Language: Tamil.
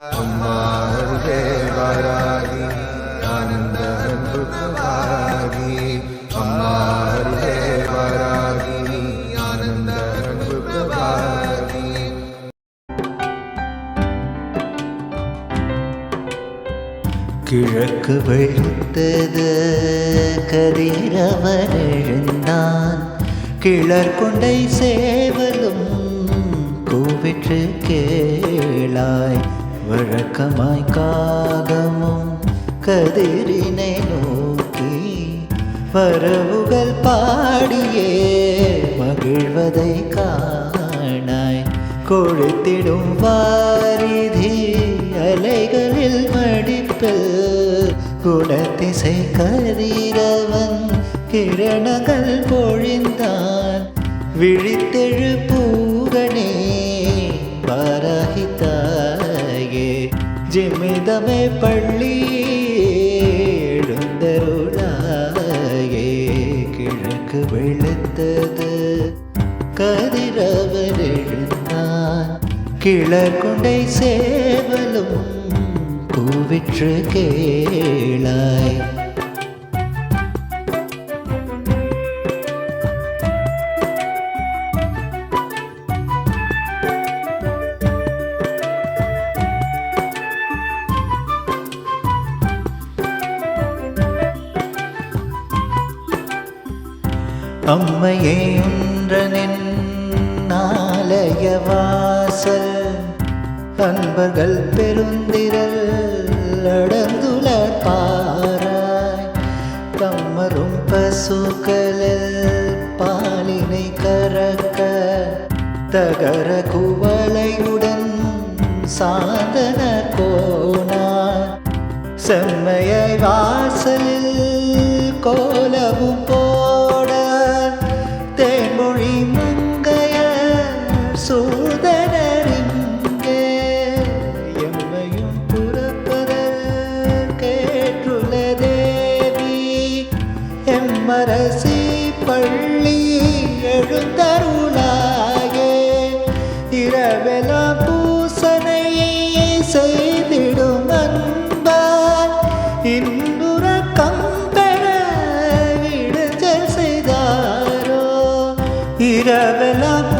அம்மா வாராகி ஆனந்த அன்புக்கு வாராகி வாராகி ஆனந்த அன்புக்கு கிழக்கு வெளுத்தது கதிரவர் எழுந்தான் கிளர் கொண்டை சேவலும் கூவிற்று கேளாய். வழக்கமாய் காகமும் கதிரினை நோக்கி வரவுகள் பாடியே மகிழ்வதை காணாய். கொழுத்திடும் வாரிதி அலைகளில் மடிப்பில் குணத்திசை கதிரவன் கிரணங்கள் பொழிந்தான். விழித்தெழு பூகனே பாராகித்தாயே ஜெமிதமே பள்ளி எழுந்தருளாயே. கிழக்கு வெளுத்தது கதிரவர் எழுந்தான். கிழக்குண்டை சேவலும் கூவிற்று கேளாய். அம்மையே ஒன்றனின் ஆலய வாசல் அன்பர்கள் பெருந்திரல் அடங்குல பாராய். தம்மரும் பசுக்களில் பாலினை கறக்க தகர குவளையுடன் சாதன கோனார். செம்மையை வாசலில் கோலவும் போ சூதனரிங்கே பள்ளி எழுந்தருளாயே. இரவெல்லாம் பூசனை செய்திடும் அன்பார் இன்புற கம்பெற விடுதல் செய்தாரோ. இரவெல்லாம்